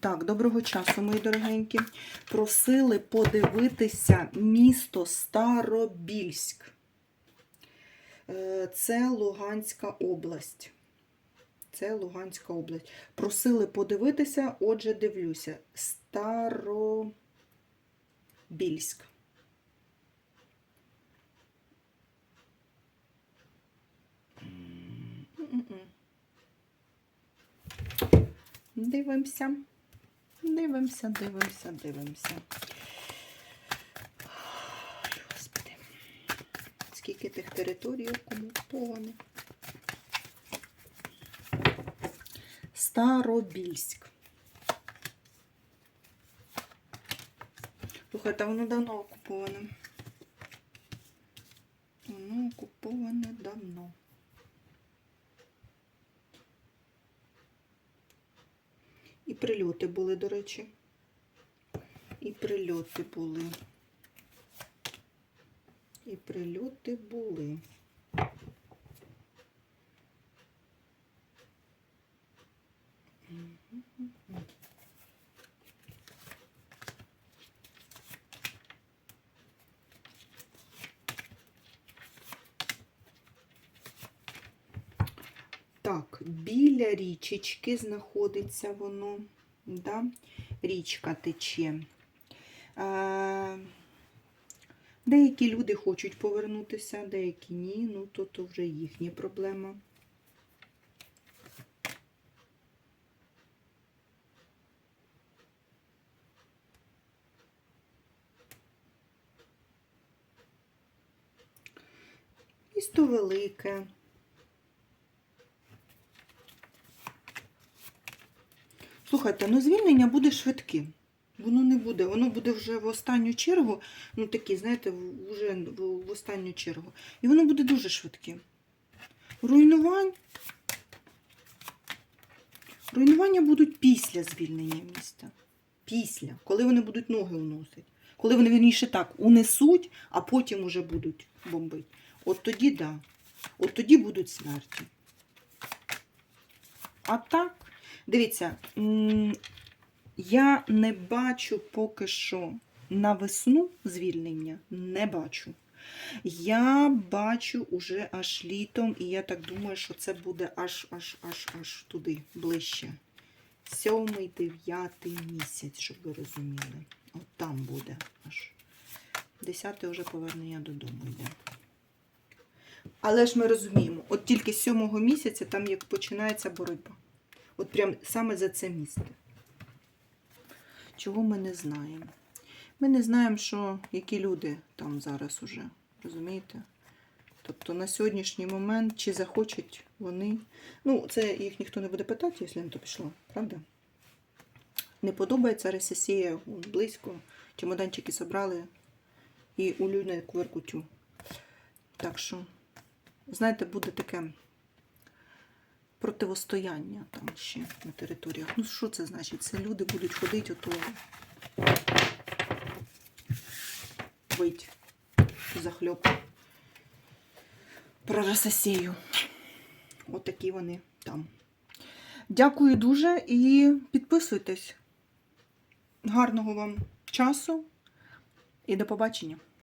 Так, доброго часу, мої дорогенькі. Просили подивитися місто Старобільськ. Е, Це Луганська область. Це Луганська область. Просили подивитися, отже, дивлюся. Старобільськ. Дивимося. Дивимося, дивимося, дивимося. Господи. Скільки тих територій окупованих. Старобільськ. Слухайте, воно давно окуповане. Воно окуповане давно. І прильоти були, до речі. І прильоти були. І прильоти були. Так, біля річечки знаходиться воно, да? річка тече. А, деякі люди хочуть повернутися, деякі ні, ну то, то вже їхня проблема. Місто велике. Слухайте, ну звільнення буде швидким. Воно не буде, воно буде вже в останню чергу, ну такі, знаєте, вже в, останню чергу. І воно буде дуже швидким. Руйнувань. Руйнування будуть після звільнення міста. Після, коли вони будуть ноги уносити. Коли вони вірніше так унесуть, а потім уже будуть бомбити. От тоді да. От тоді будуть смерті. А так, Дивіться, я не бачу поки що на весну звільнення, не бачу. Я бачу уже аж літом, і я так думаю, що це буде аж аж аж аж туди, ближче. Сьомий, дев'ятий місяць, щоб ви розуміли. От там буде аж. Десяте вже повернення додому йде. Але ж ми розуміємо, от тільки сьомого місяця там як починається боротьба. От прям саме за це місце. Чого ми не знаємо? Ми не знаємо, що які люди там зараз уже, розумієте? Тобто на сьогоднішній момент, чи захочуть вони. Ну, це їх ніхто не буде питати, якщо на то пішло, правда? Не подобається Росія близько, чемоданчики зібрали і у людей кверкутю. Так що, знаєте, буде таке противостояння там ще на територіях. Ну, що це значить? Це люди будуть ходити ото вить захльоп про Рососію. От такі вони там. Дякую дуже і підписуйтесь. Гарного вам часу і до побачення!